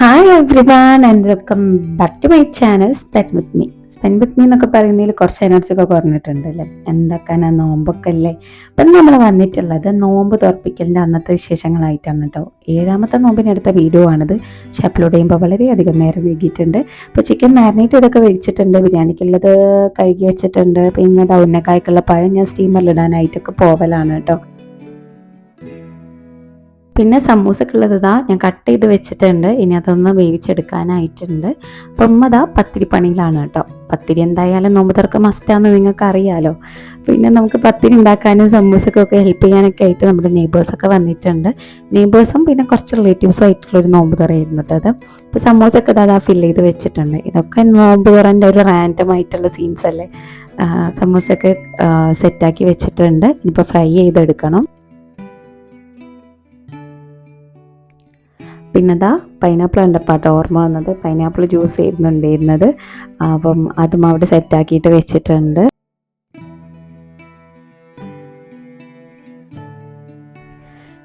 Hi everyone and welcome back to my channel spend with me spend with me എന്നൊക്കെ പറയുന്നതിൽ കുറച്ച് energy ഒക്കെ കുറഞ്ഞിട്ടുണ്ട് അല്ലേ? എന്തൊക്കെയാണ് നോമ്പൊക്കെ അല്ലേ അപ്പം നമ്മൾ വന്നിട്ടുള്ളത് നോമ്പ് തുറപ്പിക്കലിന്റെ അന്നത്തെ വിശേഷങ്ങളായിട്ടാണ് കേട്ടോ. ഏഴാമത്തെ നോമ്പിനെടുത്ത വീഡിയോ ആണിത്. പക്ഷെ അപ്ലോഡ് ചെയ്യുമ്പോൾ വളരെയധികം നേരം വൈകിയിട്ടുണ്ട്. അപ്പോൾ ചിക്കൻ മാരിനേറ്റ് ഇതൊക്കെ വെച്ചിട്ടുണ്ട് ബിരിയാണിക്കുള്ളത് കഴുകി വെച്ചിട്ടുണ്ട്. പിന്നെ ഉന്നക്കായ്ക്കുള്ള പഴം ഞാൻ സ്റ്റീമറിലിടാനായിട്ടൊക്കെ പോവലാണ് കേട്ടോ. പിന്നെ സമൂസക്കുള്ളത് ഇതാ ഞാൻ കട്ട് ചെയ്ത് വെച്ചിട്ടുണ്ട്. ഇനി അതൊന്ന് വേവിച്ചെടുക്കാനായിട്ടുണ്ട്. അപ്പം ഉമ്മ പത്തിരി പണിയിലാണ് കേട്ടോ. പത്തിരി എന്തായാലും നോമ്പ് തുറക്ക മസ്റ്റാന്ന് നിങ്ങൾക്ക് അറിയാലോ പിന്നെ നമുക്ക് പത്തിരി ഉണ്ടാക്കാനും സമൂസക്കൊക്കെ ഹെൽപ്പ് ചെയ്യാനൊക്കെ ആയിട്ട് നമ്മുടെ നെയ്ബേഴ്സൊക്കെ വന്നിട്ടുണ്ട്. നെയ്ബേഴ്സും പിന്നെ കുറച്ച് റിലേറ്റീവ്സും ആയിട്ടുള്ള ഒരു നോമ്പ് തുറയായിരുന്നു അത്. ഇപ്പോൾ സമൂസൊക്കെ ഇതാ ഫില്ല് ചെയ്ത് വെച്ചിട്ടുണ്ട്. ഇതൊക്കെ നോമ്പ് തുറന്റെ ഒരു റാൻഡം ആയിട്ടുള്ള സീൻസ് അല്ലേ? സമൂസൊക്കെ സെറ്റാക്കി വെച്ചിട്ടുണ്ട്. ഇനിയിപ്പോൾ ഫ്രൈ ചെയ്തെടുക്കണം. പിന്നെ അതാ പൈനാപ്പിൾ കണ്ടപ്പാട്ടോ ഓർമ്മ വന്നത്. പൈനാപ്പിൾ ജ്യൂസ് ആയിരുന്നു ഉണ്ടായിരുന്നത്. അപ്പം അതും അവിടെ സെറ്റാക്കിയിട്ട് വെച്ചിട്ടുണ്ട്.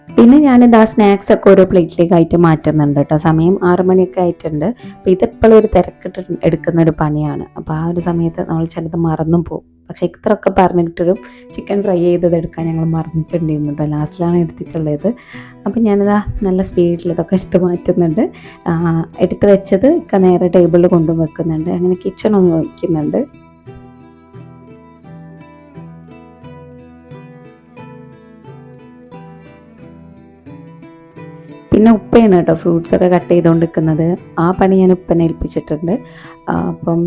പിന്നെ ഞാനിത് സ്നാക്സ് ഒക്കെ ഓരോ പ്ലേറ്റിലേക്ക് ആയിട്ട് മാറ്റുന്നുണ്ട് കേട്ടോ. സമയം ആറ് മണിയൊക്കെ ആയിട്ടുണ്ട്. അപ്പോൾ ഇതെപ്പോഴും ഒരു തിരക്കിട്ട് എടുക്കുന്ന ഒരു പണിയാണ്. അപ്പോൾ ആ ഒരു സമയത്ത് നമ്മൾ ചിലത് മറന്നും പോകും പക്ഷെ ഇത്രയൊക്കെ പറഞ്ഞിട്ടൊരു ചിക്കൻ ഫ്രൈ ചെയ്തത് എടുക്കാൻ ഞങ്ങൾ മറന്നിട്ടുണ്ടായിരുന്നു കേട്ടോ ലാസ്റ്റിലാണ് എടുത്തിട്ടുള്ളത്. അപ്പം ഞാനിതാ നല്ല സ്പീഡിൽ ഇതൊക്കെ എടുത്ത് മാറ്റുന്നുണ്ട്. എടുത്ത് വെച്ചത് നേരെ ടേബിളിൽ കൊണ്ടുവെക്കുന്നുണ്ട് അങ്ങനെ കിച്ചൺ ഒന്ന് വയ്ക്കുന്നുണ്ട് പിന്നെ ഉപ്പയാണ് കേട്ടോ ഫ്രൂട്ട്സൊക്കെ കട്ട് ചെയ്തുകൊണ്ടിരിക്കുന്നത് ആ പണി ഞാൻ ഉപ്പനെ ഏൽപ്പിച്ചിട്ടുണ്ട്. അപ്പം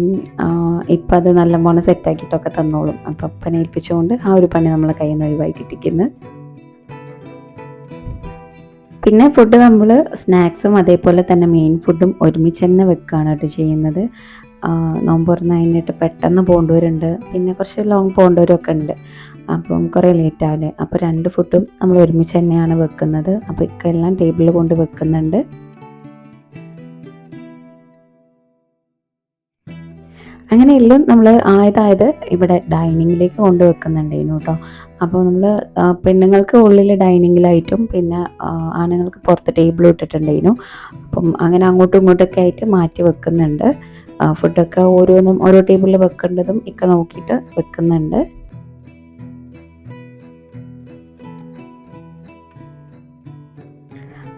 ഇപ്പം അത് നല്ല പോലെ സെറ്റാക്കിയിട്ടൊക്കെ തന്നോളും. അപ്പം ഉപ്പനെ ഏൽപ്പിച്ചുകൊണ്ട് ആ ഒരു പണി നമ്മളെ കയ്യിൽ നിന്ന് ഒഴിവായി കിട്ടിക്കുന്നു പിന്നെ ഫുഡ് നമ്മൾ സ്നാക്സും അതേപോലെ തന്നെ മെയിൻ ഫുഡും ഒരുമിച്ച് തന്നെ വെക്കുകയാണ് കേട്ടോ ചെയ്യുന്നത്. നോമ്പ് തുറന്ന് കഴിഞ്ഞിട്ട് പെട്ടെന്ന് പോകേണ്ടവരുണ്ട്. പിന്നെ കുറച്ച് ലോങ് പോകേണ്ടവരൊക്കെ ഉണ്ട്. അപ്പം കുറേ ലേറ്റ് അപ്പോൾ രണ്ട് ഫുഡും നമ്മൾ ഒരുമിച്ച് തന്നെയാണ് വെക്കുന്നത്. അപ്പോൾ ഇക്കെല്ലാം ടേബിളിൽ കൊണ്ട് വെക്കുന്നുണ്ട്. അങ്ങനെ എല്ലാം നമ്മൾ ആയതായത് ഇവിടെ ഡൈനിങ്ങിലേക്ക് കൊണ്ട് വെക്കുന്നുണ്ടായിരുന്നു കേട്ടോ. അപ്പോൾ നമ്മൾ പെണ്ണുങ്ങൾക്ക് ഉള്ളിൽ ഡൈനിങ്ങിലായിട്ടും പിന്നെ ആണുങ്ങൾക്ക് പുറത്ത് ടേബിൾ ഇട്ടിട്ടുണ്ടായിരുന്നു. അപ്പം അങ്ങനെ അങ്ങോട്ടും ഇങ്ങോട്ടൊക്കെ ആയിട്ട് മാറ്റി വെക്കുന്നുണ്ട്. ഫുഡൊക്കെ ഓരോന്നും ഓരോ ടേബിളിൽ വെക്കേണ്ടതും ഒക്കെ നോക്കിയിട്ട് വെക്കുന്നുണ്ട്.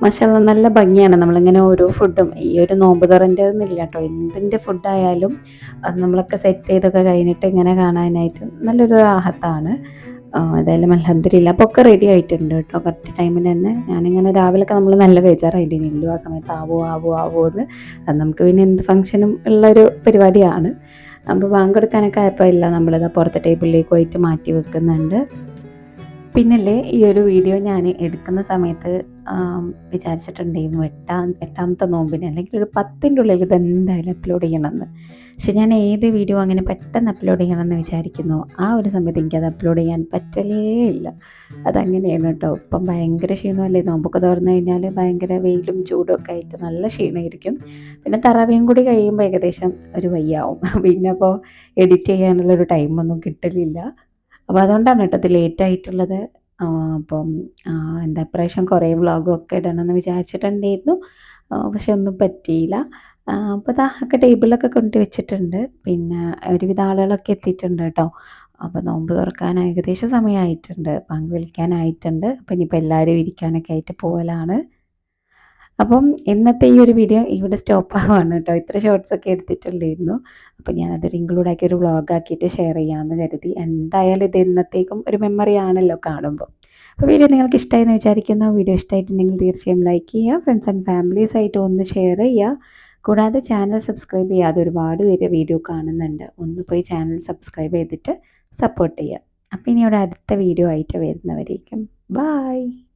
മസാല നല്ല ഭംഗിയാണ്. നമ്മളിങ്ങനെ ഓരോ ഫുഡും ഈ ഒരു നോമ്പ് തുറന്റെന്നില്ല കേട്ടോ. എന്തിന്റെ ഫുഡായാലും നമ്മളൊക്കെ സെറ്റ് ചെയ്തൊക്കെ കഴിഞ്ഞിട്ട് ഇങ്ങനെ കാണാനായിട്ട് നല്ലൊരു രാഹത്താണ് ഏതായാലും അലഹദില്ല അപ്പോൾ ഒക്കെ റെഡി ആയിട്ടുണ്ട് കേട്ടോ. കറക്റ്റ് ടൈമിന് തന്നെ. ഞാനിങ്ങനെ രാവിലെയൊക്കെ നമ്മൾ നല്ല ബേജാറായിട്ടില്ലല്ലോ ആ സമയത്ത് ആവോ ആവോ ആവോ എന്ന്. നമുക്ക് പിന്നെ എന്ത് ഫംഗ്ഷനും ഉള്ളൊരു പരിപാടിയാണ്. അപ്പോൾ ബാങ്ക് ആയപ്പോൾ ഇല്ല നമ്മളിത് പുറത്തെ ടേബിളിലേക്ക് പോയിട്ട് മാറ്റി വെക്കുന്നുണ്ട്. പിന്നല്ലേ ഈ ഒരു വീഡിയോ ഞാൻ എടുക്കുന്ന സമയത്ത് വിചാരിച്ചിട്ടുണ്ടായിരുന്നു എട്ടാം എട്ടാമത്തെ നോമ്പിന് അല്ലെങ്കിൽ ഒരു പത്തിന്റെ ഉള്ളിൽ ഇത് എന്തായാലും അപ്ലോഡ് ചെയ്യണമെന്ന്. പക്ഷെ ഞാൻ ഏത് വീഡിയോ അങ്ങനെ പെട്ടെന്ന് അപ്ലോഡ് ചെയ്യണമെന്ന് വിചാരിക്കുന്നു ആ ഒരു സമയത്ത് എനിക്കത് അപ്ലോഡ് ചെയ്യാൻ പറ്റലേ ഇല്ല. അതങ്ങനെയാണ് കേട്ടോ. ഇപ്പം ഭയങ്കര ക്ഷീണമല്ലേ? നോമ്പൊക്കെ തുറന്നു കഴിഞ്ഞാൽ ഭയങ്കര വെയിലും ചൂടും ഒക്കെ ആയിട്ട് നല്ല ക്ഷീണമായിരിക്കും. പിന്നെ തറവയും കൂടി കഴിയുമ്പോൾ ഏകദേശം ഒരു വയ്യാവും. പിന്നെ അപ്പോൾ എഡിറ്റ് ചെയ്യാനുള്ളൊരു ടൈമൊന്നും കിട്ടലില്ല. അപ്പോൾ അതുകൊണ്ടാണ് കേട്ടോ ലേറ്റ് ആയിട്ടുള്ളത്. അപ്പം എന്താ ഇപ്രാവശ്യം കുറേ വ്ളോഗും ഒക്കെ ഇടണമെന്ന് വിചാരിച്ചിട്ടുണ്ടായിരുന്നു പക്ഷെ ഒന്നും പറ്റിയില്ല. അപ്പോൾ ഇതാ ഒക്കെ ടേബിളിലൊക്കെ കൊണ്ട് വെച്ചിട്ടുണ്ട്. പിന്നെ ഒരുവിധ ആളുകളൊക്കെ എത്തിയിട്ടുണ്ട് കേട്ടോ. അപ്പോൾ നോമ്പ് തുറക്കാൻ ഏകദേശം സമയമായിട്ടുണ്ട്. പങ്ക് വിളിക്കാനായിട്ടുണ്ട് അപ്പം ഇനിയിപ്പോൾ എല്ലാവരും ഇരിക്കാനൊക്കെ ആയിട്ട് പോകലാണ് അപ്പം ഇന്നത്തെ ഈ ഒരു വീഡിയോ ഇവിടെ സ്റ്റോപ്പ് ആവുകയാണ് കേട്ടോ. ഇത്ര ഷോർട്സ് ഒക്കെ എടുത്തിട്ടുണ്ടായിരുന്നു. അപ്പം ഞാനതൊരു ഇൻക്ലൂഡ് ആക്കി ഒരു വ്ളോഗ് ആക്കിയിട്ട് ഷെയർ ചെയ്യാമെന്ന് കരുതി. എന്തായാലും ഇത് ഇന്നത്തേക്കും ഒരു മെമ്മറി ആണല്ലോ കാണുമ്പോൾ അപ്പോൾ വീഡിയോ നിങ്ങൾക്ക് ഇഷ്ടമായി എന്ന് വിചാരിക്കുന്നു. വീഡിയോ ഇഷ്ടമായിട്ടുണ്ടെങ്കിൽ തീർച്ചയായും ലൈക്ക് ചെയ്യുക. ഫ്രണ്ട്സ് ആൻഡ് ഫാമിലീസ് ആയിട്ട് ഒന്ന് ഷെയർ ചെയ്യുക. കൂടാതെ ചാനൽ സബ്സ്ക്രൈബ് ചെയ്യാതെ ഒരുപാട് പേര് വീഡിയോ കാണുന്നുണ്ട്. ഒന്ന് പോയി ചാനൽ സബ്സ്ക്രൈബ് ചെയ്തിട്ട് സപ്പോർട്ട് ചെയ്യുക. അപ്പോൾ ഇനി അടുത്ത വീഡിയോ ആയിട്ട് വരുന്നവരേക്കും. ബായ്